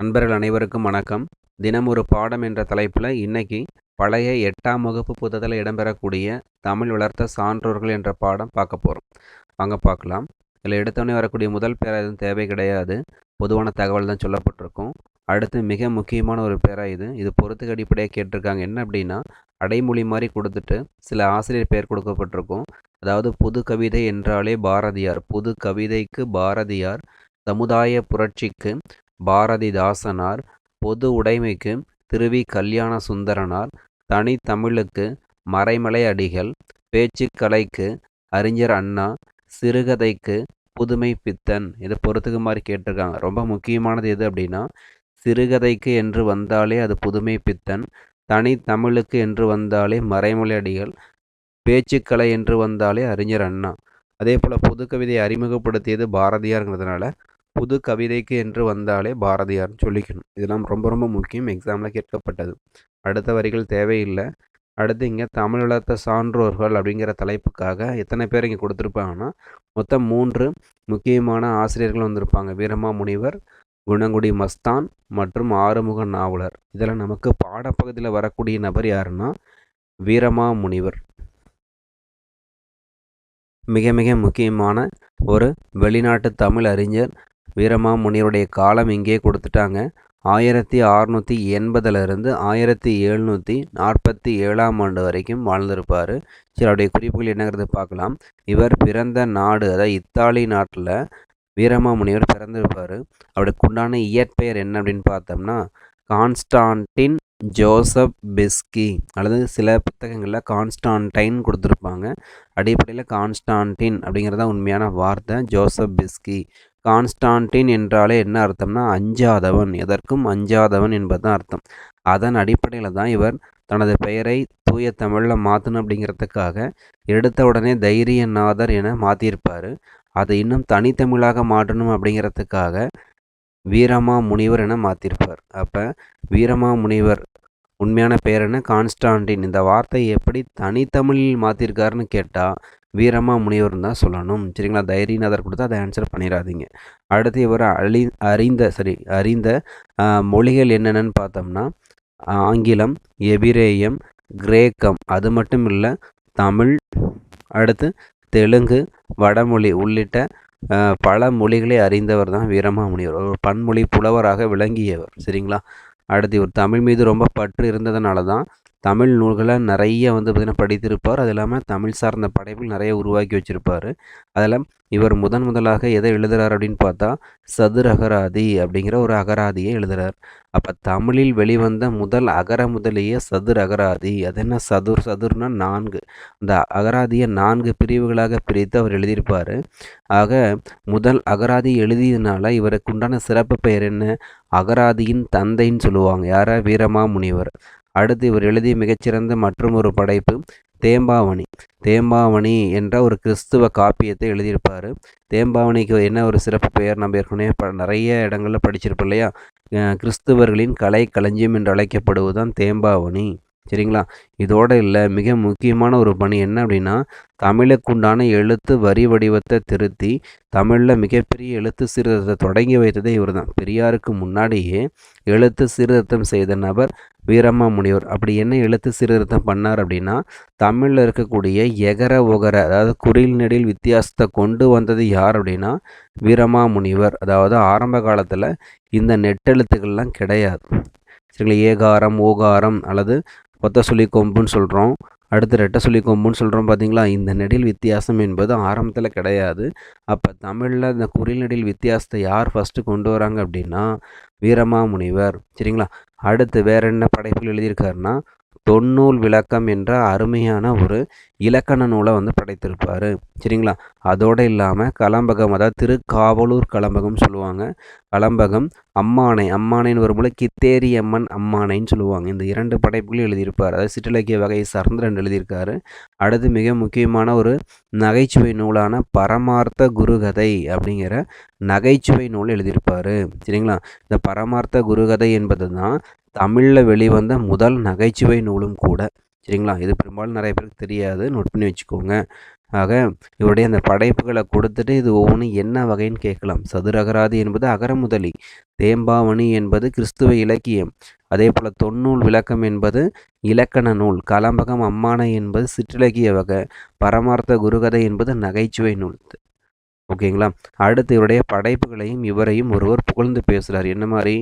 நண்பர்கள் அனைவருக்கும் வணக்கம். தினம் ஒரு பாடம் என்ற தலைப்பில் இன்னைக்கு பழைய எட்டாம் வகுப்பு புத்தகத்தில் இடம்பெறக்கூடிய தமிழ் வளர்த்த சான்றோர்கள் என்ற பாடம் பார்க்க போகிறோம் வாங்க பார்க்கலாம். இதில் எடுத்தோடனே வரக்கூடிய முதல் பேரா எதுவும் தேவை கிடையாது. பொதுவான தகவல் தான் சொல்லப்பட்டிருக்கும். அடுத்து மிக முக்கியமான ஒரு பேரா இது. இது பொறுத்துக்கு அடிப்படையாக கேட்டிருக்காங்க. என்ன அப்படின்னா அடைமொழி மாதிரி கொடுத்துட்டு சில ஆசிரியர் பெயர் கொடுக்கப்பட்டிருக்கும். அதாவது புது கவிதை என்றாலே பாரதியார். புது கவிதைக்கு பாரதியார். சமுதாய புரட்சிக்கு பாரதிதாசனார் பொது உடைமைக்கு திருவி கல்யாண சுந்தரனார் தனித்தமிழுக்கு மறைமலை அடிகள் பேச்சுக்கலைக்கு அறிஞர் அண்ணா சிறுகதைக்கு புதுமை பித்தன் இதை பொறுத்துக்கு மாதிரி கேட்டிருக்காங்க. ரொம்ப முக்கியமானது எது அப்படின்னா சிறுகதைக்கு என்று வந்தாலே அது புதுமை பித்தன் தனி தமிழுக்கு என்று வந்தாலே மறைமலை அடிகள் பேச்சுக்கலை என்று வந்தாலே அறிஞர் அண்ணா. அதே போல் புதுக்கவிதையை அறிமுகப்படுத்தியது பாரதியாருங்கிறதுனால புது கவிதைக்கு என்று வந்தாலே பாரதியார்னு சொல்லிக்கணும். இதெல்லாம் ரொம்ப ரொம்ப முக்கியம். எக்ஸாமில் கேட்கப்பட்டது. அடுத்த வரிகள் தேவையில்லை. அடுத்து இங்கே தமிழ் வளர்த்த சான்றோர்கள் அப்படிங்கிற தலைப்புக்காக எத்தனை பேர் இங்கே கொடுத்துருப்பாங்கன்னா மொத்தம் மூன்று முக்கியமான ஆசிரியர்கள் வந்திருப்பாங்க. வீரமா முனிவர் குணங்குடி மஸ்தான் மற்றும் ஆறுமுக நாவலர். இதில் நமக்கு பாடப்பகுதியில் வரக்கூடிய நபர் யாருன்னா வீரமா முனிவர். மிக மிக முக்கியமான ஒரு வெளிநாட்டு தமிழ் அறிஞர் வீரமாமுனிவருடைய காலம் இங்கே கொடுத்துட்டாங்க. ஆயிரத்தி அறநூற்றி எண்பதுலேருந்து ஆயிரத்தி எழுநூற்றி நாற்பத்தி ஏழாம் ஆண்டு வரைக்கும் வாழ்ந்திருப்பார். சரி அவருடைய குறிப்புகள் என்னங்கிறது பார்க்கலாம். இவர் பிறந்த நாடு அதாவது இத்தாலி நாட்டில் வீரமாமுனிவர் பிறந்திருப்பார். அவருக்கு உண்டான இயற்பெயர் என்ன அப்படின்னு பார்த்தோம்னா கான்ஸ்டான்டின் ஜோசப் பிஸ்கி அல்லது சில புத்தகங்களில் கான்ஸ்டான்டைன் கொடுத்துருப்பாங்க. அடிப்படையில் கான்ஸ்டான்டின் அப்படிங்கிறது தான் உண்மையான வார்த்தை. ஜோசப் பிஸ்கி. கான்ஸ்டான்டின் என்றாலே என்ன அர்த்தம்னா அஞ்சாதவன். எதற்கும் அஞ்சாதவன் என்பது தான் அர்த்தம். அதன் அடிப்படையில் தான் இவர் தனது பெயரை தூய தமிழில் மாற்றணும் அப்படிங்கிறதுக்காக எடுத்த உடனே தைரியநாதர் என மாற்றியிருப்பார் அதை இன்னும் தனித்தமிழாக மாற்றணும் அப்படிங்கிறதுக்காக வீரமா முனிவர் என மாற்றிருப்பார் அப்போ வீரமா முனிவர் உண்மையான பெயர் என்ன? கான்ஸ்டான்டின் இந்த வார்த்தையை எப்படி தனித்தமிழில் மாற்றிருக்காருன்னு கேட்டால் வீரமா முனிவர் தான் சொல்லணும். சரிங்களா? தைரியநாதர் கொடுத்தா அதை ஆன்சர் பண்ணிடாதீங்க. அடுத்து இவர் அழி அறிந்த சரி அறிந்த மொழிகள் என்னென்னு பார்த்தோம்னா ஆங்கிலம் எபிரேயம் கிரேக்கம். அது மட்டும் இல்லை தமிழ் அடுத்து தெலுங்கு வடமொழி உள்ளிட்ட பல மொழிகளை அறிந்தவர் தான் வீரமாமுனிவர் ஒரு பன்மொழி புலவராக விளங்கியவர். சரிங்களா? அடுத்து இவர் தமிழ் மீது ரொம்ப பற்று இருந்ததுனால தான் தமிழ் நூல்களை நிறைய வந்து பார்த்திங்கன்னா படித்திருப்பார். அது இல்லாமல் தமிழ் சார்ந்த படைப்புகள் நிறைய உருவாக்கி வச்சுருப்பார். அதில் இவர் முதன் முதலாக எதை எழுதுகிறார் அப்படின்னு பார்த்தா சதுர் அகராதி அப்படிங்கிற ஒரு அகராதியை எழுதுகிறார் அப்போ தமிழில் வெளிவந்த முதல் அகர முதலிய சதுர் அகராதி அது என்ன? சதுர் சதுர்னா நான்கு. அந்த அகராதியை நான்கு பிரிவுகளாக பிரித்து அவர் எழுதியிருப்பார். ஆக முதல் அகராதி எழுதியதுனால இவருக்கு உண்டான சிறப்பு பெயர் என்ன? அகராதியின் தந்தைன்னு சொல்லுவாங்க. யாரா? வீரமா முனிவர் அடுத்து இவர் எழுதிய மிகச்சிறந்த மற்றும் ஒரு படைப்பு தேம்பாவணி. தேம்பாவணி என்ற ஒரு கிறிஸ்துவ காப்பியத்தை எழுதியிருப்பார். தேம்பாவணிக்கு என்ன ஒரு சிறப்பு பெயர்? நம்ம ஏற்கனவே ப நிறைய இடங்களில் படிச்சிருப்போம் இல்லையா? கிறிஸ்துவர்களின் கலை களஞ்சியம் என்று அழைக்கப்படுவதுதான் தேம்பாவணி. சரிங்களா? இதோடு இல்லை மிக முக்கியமான ஒரு பணி என்ன அப்படின்னா தமிழுக்குண்டான எழுத்து வரி வடிவத்தை திருத்தி தமிழில் மிகப்பெரிய எழுத்து சீர்திருத்தத்தை தொடங்கி வைத்ததே இவர் தான் பெரியாருக்கு முன்னாடியே எழுத்து சீர்திருத்தம் செய்த நபர் வீரம்மா முனிவர். அப்படி என்ன எழுத்து சீர்திருத்தம் பண்ணார் அப்படின்னா தமிழில் இருக்கக்கூடிய எகர ஒகர அதாவது குறில் நெடில் வித்தியாசத்தை கொண்டு வந்தது யார் அப்படின்னா வீரமா முனிவர். அதாவது ஆரம்ப காலத்தில் இந்த நெட்டெழுத்துக்கள்லாம் கிடையாது. சரிங்களா? ஏகாரம் ஓகாரம் அல்லது ஒத்த சொல்லி கொம்புன்னு சொல்கிறோம் அடுத்து ரெட்டை சொல்லி கொம்புன்னு சொல்கிறோம் பார்த்தீங்களா இந்த நெடில் வித்தியாசம் என்பது ஆரம்பத்தில் கிடையாது. அப்போ தமிழில் இந்த குறில் நெடில் வித்தியாசத்தை யார் ஃபஸ்ட்டு கொண்டு வராங்க அப்படின்னா வீரமா முனிவர் சரிங்களா? அடுத்து வேற என்ன படைப்பில் எழுதியிருக்காருன்னா தொன்னூல் விளக்கம் என்ற அருமையான ஒரு இலக்கண நூலை வந்து படைத்திருப்பார். சரிங்களா? அதோடு இல்லாமல் கலம்பகம் அதாவது திருக்காவலூர் கலம்பகம் சொல்லுவாங்க. கலம்பகம் அம்மானை அம்மானைன்னு வரும்போது கித்தேரி அம்மன் அம்மானைன்னு சொல்லுவாங்க. இந்த இரண்டு படைப்புகளையும் எழுதியிருப்பார். அதாவது சிற்றிலக்கிய வகையை சார்ந்து ரெண்டு எழுதியிருக்காரு. அடுத்து மிக முக்கியமான ஒரு நகைச்சுவை நூலான பரமார்த்த குருகதை அப்படிங்கிற நகைச்சுவை நூல் எழுதியிருப்பார். சரிங்களா? இந்த பரமார்த்த குருகதை என்பது தான் தமிழில் வெளிவந்த முதல் நகைச்சுவை நூலும் கூட சரிங்களா? இது பெரும்பாலும் நிறைய பேருக்கு தெரியாது. நோட் பண்ணி வச்சுக்கோங்க. ஆக இவருடைய அந்த படைப்புகளை கொடுத்துட்டு இது ஒவ்வொன்றும் என்ன வகைன்னு கேட்கலாம். சதுரகராதி என்பது அகரமுதலி தேம்பாவணி என்பது கிறிஸ்துவ இலக்கியம். அதே போல் தொன்னூல் விளக்கம் என்பது இலக்கண நூல் கலம்பகம் அம்மானை என்பது சிற்றிலக்கிய வகை பரமார்த்த குருகதை என்பது நகைச்சுவை நூல். ஓகேங்களா? அடுத்து இவருடைய படைப்புகளையும் இவரையும் ஒருவர் புகழ்ந்து பேசுகிறார் என்ன மாதிரி?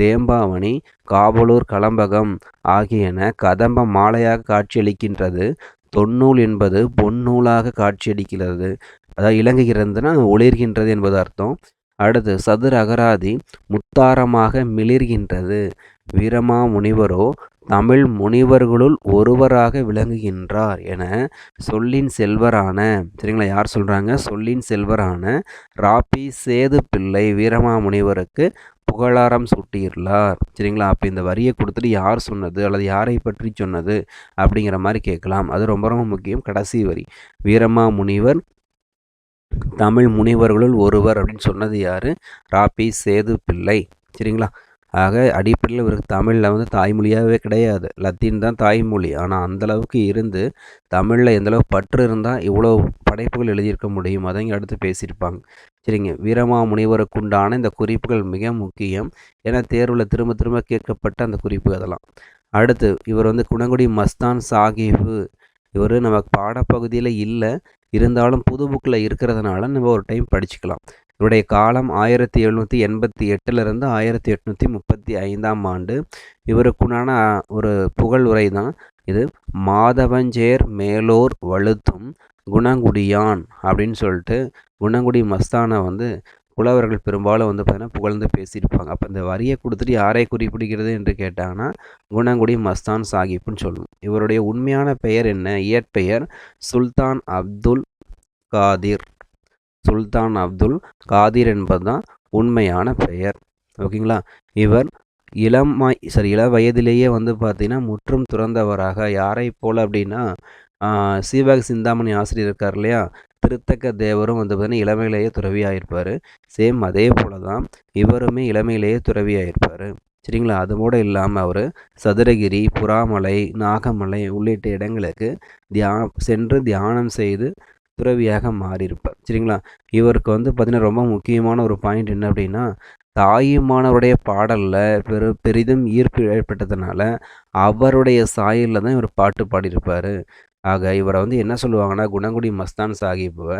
தேம்பாவணி காவலூர் கலம்பகம் ஆகியன கதம்ப மாலையாக காட்சியளிக்கின்றது. தொன்னூல் என்பது பொன்னூலாக காட்சியளிக்கிறது. அதாவது இலங்குகிறதுனா ஒளிர்கின்றது என்பது அர்த்தம். அடுத்து சதுர அகராதி முத்தாரமாக மிளிர்கின்றது. வீரமா முனிவரோ தமிழ் முனிவர்களுள் ஒருவராக விளங்குகின்றார் என சொல்லின் செல்வரான சரிங்களா? யார் சொல்கிறாங்க சொல்லின் செல்வரான ராப்பி சேது பிள்ளை வீரமா முனிவருக்கு புகழாரம் சூட்டியுள்ளார். சரிங்களா? அப்போ இந்த வரியை கொடுத்துட்டு யார் சொன்னது? அல்லது யாரை பற்றி சொன்னது? அப்படிங்கிற மாதிரி கேட்கலாம். அது ரொம்ப ரொம்ப முக்கியம். கடைசி வரி. வீரமா முனிவர் தமிழ் முனிவர்களுள் ஒருவர் அப்படின்னு சொன்னது யார்? ராப்பி சேது பிள்ளை சரிங்களா? ஆக அடிப்படையில் இவருக்கு தமிழில் வந்து தாய்மொழியாகவே கிடையாது. லத்தீன் தான் தாய்மொழி. ஆனால் அந்தளவுக்கு இருந்து தமிழில் எந்தளவு பற்று இருந்தால் இவ்வளோ படைப்புகள் எழுதியிருக்க முடியும் அதை இங்கே அடுத்து பேசியிருப்பாங்க. சரிங்க. வீரமா முனிவருக்குண்டான இந்த குறிப்புகள் மிக முக்கியம். ஏன்னா தேர்வில் திரும்ப திரும்ப கேட்கப்பட்ட அந்த குறிப்பு அதெல்லாம். அடுத்து இவர் வந்து குணங்குடி மஸ்தான் சாஹிபு. இவர் நமக்கு பாடப்பகுதியில் இல்லை. இருந்தாலும் புது புக்கில் இருக்கிறதுனால நம்ம ஒரு டைம் படிச்சுக்கலாம். இவருடைய காலம் ஆயிரத்தி எழுநூற்றி எண்பத்தி எட்டுலேருந்து ஆயிரத்தி எட்நூற்றி முப்பத்தி ஐந்தாம் ஆண்டு. இவருக்குண்டான ஒரு புகழ் உரை தான் இது மாதவஞ்சேர் மேலோர் வழுத்தும் குணங்குடியான் அப்படின்னு சொல்லிட்டு குணங்குடி மஸ்தானை வந்து புலவர்கள் பெரும்பாலும் வந்து பார்த்தீங்கன்னா புகழ்ந்து பேசியிருப்பாங்க. அப்போ இந்த வரியை கொடுத்துட்டு யாரை குறிப்பிடுகிறது என்று கேட்டாங்கன்னா குணங்குடி மஸ்தான் சாஹிப்னு சொல்லுவோம். இவருடைய உண்மையான பெயர் என்ன? இயற்பெயர் சுல்தான் அப்துல் காதிர். சுல்தான் அப்துல் காதிர் என்பது தான் உண்மையான பெயர். ஓகேங்களா? இவர் இளம் சரி இள வயதிலேயே வந்து பார்த்தீங்கன்னா முற்றும் துறந்தவராக. யாரை போல் அப்படின்னா சீவக சிந்தாமணி ஆசிரியர் இருக்கார் இல்லையா? திருத்தக்க தேவரும் வந்து பார்த்தீங்கன்னா இளமையிலேயே துறவியாயிருப்பார். சேம் அதே போல் தான் இவருமே இளமையிலேயே துறவியாயிருப்பார். சரிங்களா? அது கூட இல்லாமல் அவர் சதுரகிரி புறாமலை நாகமலை உள்ளிட்ட இடங்களுக்கு தியா சென்று தியானம் செய்து துறவியாக மாறியிருப்பார். சரிங்களா? இவருக்கு வந்து பார்த்திங்கன்னா ரொம்ப முக்கியமான ஒரு பாயிண்ட் என்ன அப்படின்னா தாயுமானவருடைய பாடலில் பெரு பெரிதும் ஈர்ப்பு ஏற்பட்டதுனால அவருடைய சாயலில் தான் இவர் பாட்டு பாடியிருப்பார். ஆக இவரை வந்து என்ன சொல்லுவாங்கன்னா குணங்குடி மஸ்தான் சாஹிப்பை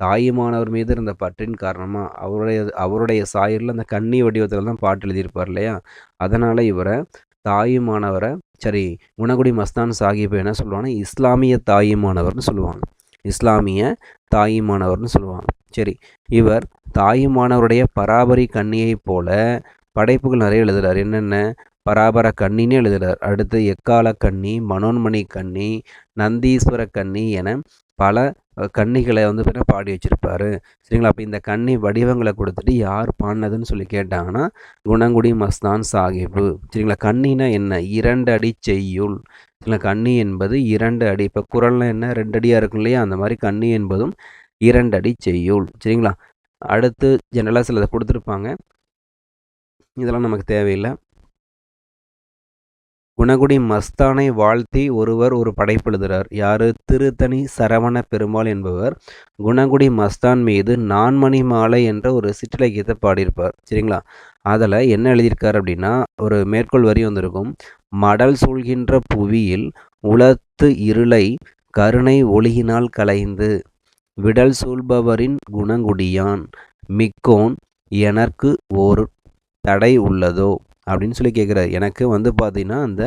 தாயுமானவர் மீது இருந்த பற்றின் காரணமாக அவருடைய அவருடைய சாயலில் அந்த கன்னி வடிவத்தில் தான் பாட்டு எழுதியிருப்பார் இல்லையா? அதனால் இவரை தாயுமானவரை சரி குணகுடி மஸ்தான் சாஹிப் என்ன சொல்லுவாங்கன்னா இஸ்லாமிய தாயுமானவர்னு சொல்லுவாங்க. இஸ்லாமிய தாயுமானவர்னு சொல்லுவாங்க. சரி இவர் தாயுமானவருடைய பராபரி கண்ணியைப் போல படைப்புகள் நிறைய எழுதுகிறார் என்னென்ன? பராபர கண்ணின்னு எழுதுகிறார் அடுத்து எக்கால கண்ணி மனோன்மணி கண்ணி நந்தீஸ்வர கண்ணி என பல கன்னிகளை வந்து பார்த்தீங்கன்னா பாடி வச்சுருப்பாரு. சரிங்களா? அப்போ இந்த கன்னி வடிவங்களை கொடுத்துட்டு யார் பாடினதுன்னு சொல்லி கேட்டாங்கன்னா குணங்குடி மஸ்தான் சாஹிபு. சரிங்களா? கன்னினா என்ன? இரண்டு அடி செய்யுள். சரிங்களா? கன்னி என்பது இரண்டு அடி. இப்போ குரல்னா என்ன? ரெண்டு அடியாக இருக்கும் இல்லையா? அந்த மாதிரி கன்னி என்பதும் இரண்டு அடி செய்யுள். சரிங்களா? அடுத்து ஜெனரலாக சில கொடுத்துருப்பாங்க. இதெல்லாம் நமக்கு தேவையில்லை. குணகுடி மஸ்தானை வாழ்த்தி ஒருவர் ஒரு படைப்பெழுதுகிறார். யாரு? யார் திருத்தணி சரவண பெருமாள் என்பவர். குணகுடி மஸ்தான் மீது நான்மணி மாலை என்ற ஒரு சிற்றிலக்கியத்தை பாடியிருப்பார். சரிங்களா? அதில் என்ன எழுதியிருக்கார் அப்படின்னா ஒரு மேற்கோள் வரி வந்திருக்கும். மடல் சூழ்கின்ற புவியில் உளத்து இருளை கருணை ஒளியினால் கலைந்து விடல் சூழ்பவரின் குணங்குடியான் மிக்கோன் எனக்கு ஒரு தடை உள்ளதோ? அப்படின்னு சொல்லி கேட்குறாரு. எனக்கு வந்து பார்த்தீங்கன்னா அந்த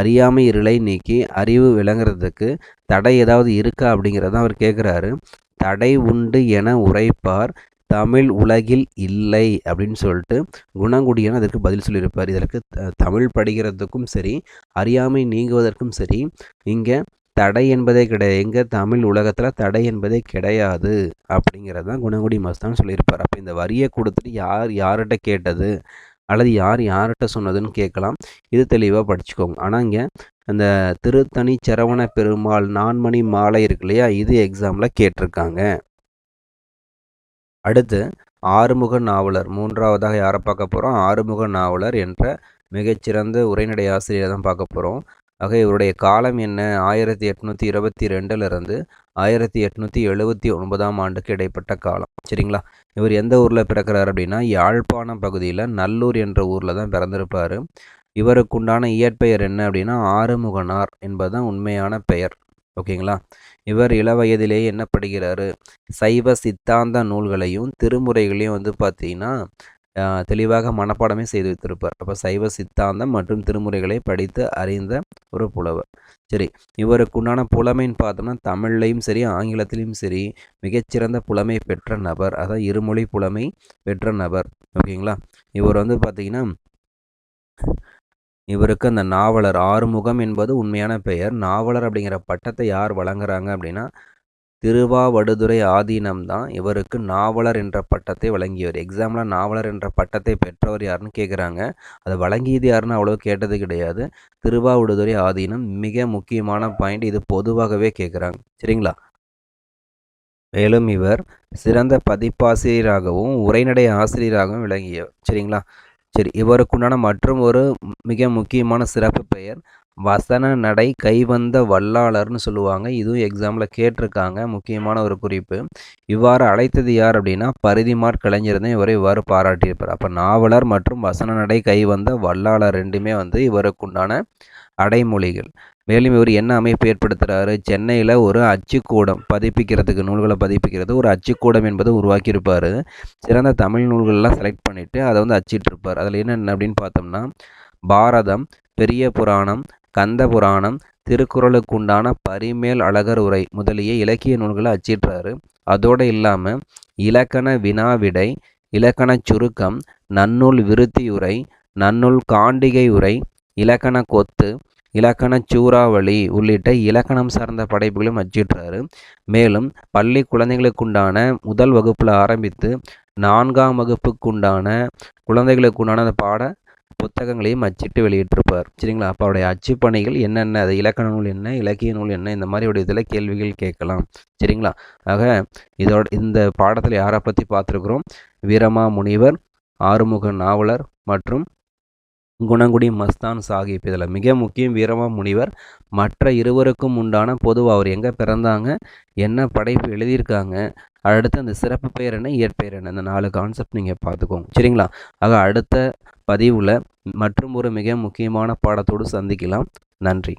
அறியாமை இருளை நீக்கி அறிவு விளங்குறதுக்கு தடை ஏதாவது இருக்கா அப்படிங்கிறத அவர் கேட்குறாரு. தடை உண்டு என உரைப்பார் தமிழ் உலகில் இல்லை அப்படின்னு சொல்லிட்டு குணங்குடியான அதற்கு பதில் சொல்லியிருப்பார். இதற்கு தமிழ் படிக்கிறதுக்கும் சரி அறியாமை நீங்குவதற்கும் சரி இங்கே தடை என்பதே கிடையாது. எங்கே தமிழ் உலகத்தில் தடை என்பதே கிடையாது அப்படிங்கிறது தான் குணங்குடி மஸ்தான் சொல்லியிருப்பார். அப்போ இந்த வரியை கொடுத்துட்டு யார் யார்கிட்ட கேட்டது? அல்லது யார் யார்கிட்ட சொன்னதுன்னு கேட்கலாம். இது தெளிவாக படிச்சுக்கோங்க. ஆனால் இங்கே அந்த திருத்தணி சரவண பெருமாள் நான்மணி மாலை இருக்கு இல்லையா? இது எக்ஸாமில் கேட்டிருக்காங்க. அடுத்து ஆறுமுக நாவலர் மூன்றாவதாக யாரை பார்க்க போகிறோம் ஆறுமுக நாவலர் என்ற மிகச்சிறந்த உரைநடை ஆசிரியரை தான் பார்க்க போகிறோம் ஆக இவருடைய காலம் என்ன? ஆயிரத்தி எட்நூற்றி இருபத்தி ரெண்டுலேருந்து ஆயிரத்தி எட்நூற்றி எழுபத்தி ஒன்பதாம் ஆண்டுக்கு இடைப்பட்ட காலம். சரிங்களா? இவர் எந்த ஊரில் பிறக்கிறார் அப்படின்னா யாழ்ப்பாணம் பகுதியில் நல்லூர் என்ற ஊரில் தான் பிறந்திருப்பார். இவருக்குண்டான இயற்பெயர் என்ன அப்படின்னா ஆறுமுகனார் என்பதுதான் உண்மையான பெயர். ஓகேங்களா? இவர் இளவயதிலேயே என்ன படிக்கிறாரு சைவ சித்தாந்த நூல்களையும் திருமுறைகளையும் வந்து பார்த்தீங்கன்னா தெளிவாக மனப்பாடமே செய்து வைத்திருப்பார். அப்போ சைவ சித்தாந்தம் மற்றும் திருமுறைகளை படித்து அறிந்த ஒரு புலவர். சரி இவருக்கு உண்டான புலமைன்னு பார்த்தோம்னா தமிழ்லையும் சரி ஆங்கிலத்திலையும் சரி மிகச்சிறந்த புலமை பெற்ற நபர் அதாவது இருமொழி புலமை பெற்ற நபர். ஓகேங்களா? இவர் வந்து பார்த்தீங்கன்னா இவருக்கு அந்த நாவலர் ஆறுமுகம் என்பது உண்மையான பெயர். நாவலர் அப்படிங்கிற பட்டத்தை யார் வழங்குறாங்க அப்படின்னா திருவாவடுதுறை ஆதீனம் தான் இவருக்கு நாவலர் என்ற பட்டத்தை வழங்கியவர். எக்ஸாமில் நாவலர் என்ற பட்டத்தை பெற்றவர் யாருன்னு கேட்குறாங்க அதை வழங்கியது யாருன்னு அவ்வளோ கேட்டது கிடையாது. திருவாவடுதுறை ஆதீனம் மிக முக்கியமான பாயிண்ட் இது பொதுவாகவே கேட்குறாங்க சரிங்களா? மேலும் இவர் சிறந்த பதிப்பாசிரியராகவும் உரைநடை ஆசிரியராகவும் விளங்கியவர். சரிங்களா? சரி இவருக்குண்டான மற்றும் ஒரு மிக முக்கியமான சிறப்பு பெயர் வசன நடை கைவந்த வல்லாளர்னு சொல்லுவாங்க. இதுவும் எக்ஸாமில் கேட்டிருக்காங்க. முக்கியமான ஒரு குறிப்பு. இவ்வாறு அழைத்தது யார் அப்படின்னா பரிதிமார் கலைஞர் தான் இவரை இவ்வாறு பாராட்டியிருப்பார். அப்போ நாவலர் மற்றும் வசன நடை கைவந்த வல்லாளர் ரெண்டுமே வந்து இவருக்குண்டான அடைமொழிகள். மேலும் இவர் என்ன அமைப்பு ஏற்படுத்துகிறாரு சென்னையில் ஒரு அச்சுக்கூடம் பதிப்பிக்கிறதுக்கு நூல்களை பதிப்பிக்கிறது ஒரு அச்சுக்கூடம் என்பது உருவாக்கியிருப்பார். சிறந்த தமிழ் நூல்கள்லாம் செலக்ட் பண்ணிவிட்டு அதை வந்து அச்சிட்டிருப்பார். அதில் என்னென்ன அப்படின்னு பார்த்தோம்னா பாரதம் பெரிய புராணம் கந்த புராணம் திருக்குறளுக்குண்டான பரிமேல் அழகர் உரை முதலிய இலக்கிய நூல்களை அச்சிட்டுறாரு அதோடு இல்லாமல் இலக்கண வினாவிடை இலக்கணச் சுருக்கம் நன்னூல் விருத்தி உரை நன்னூல் காண்டிகை உரை இலக்கண கொத்து இலக்கண சூறாவளி உள்ளிட்ட இலக்கணம் சார்ந்த படைப்புகளும் அச்சிட்டுறாரு மேலும் பள்ளி குழந்தைகளுக்குண்டான முதல் வகுப்பில் ஆரம்பித்து நான்காம் வகுப்புக்குண்டான குழந்தைகளுக்குண்டான அந்த பாட புத்தகங்களையும் அச்சிட்டு வெளியிட்டிருப்பார். சரிங்களா? அப்போ அவருடைய அச்சுப்பணிகள் என்னென்ன? அது இலக்கண நூல் என்ன? இலக்கிய நூல் என்ன? இந்த மாதிரி ஒரு இதில் கேள்விகள் கேட்கலாம். சரிங்களா? ஆக இதோட இந்த பாடத்தில் யாரை பற்றி பார்த்துருக்குறோம்? வீரமா முனிவர் ஆறுமுக நாவலர் மற்றும் குணங்குடி மஸ்தான் சாஹிப். இதில் மிக முக்கியம் வீரமா முனிவர். மற்ற இருவருக்கும் உண்டான பொதுவாக அவர் எங்கே பிறந்தாங்க? என்ன படைப்பு எழுதியிருக்காங்க? அடுத்து அந்த சிறப்பு பெயர் என்ன? இயற்பெயர் என்ன? இந்த நாலு கான்செப்ட் நீங்கள் பார்த்துக்கோங்க. சரிங்களா? ஆக அடுத்த பதிவில் மற்றும் ஒரு மிக முக்கியமான பாடத்தோடு சந்திக்கலாம். நன்றி.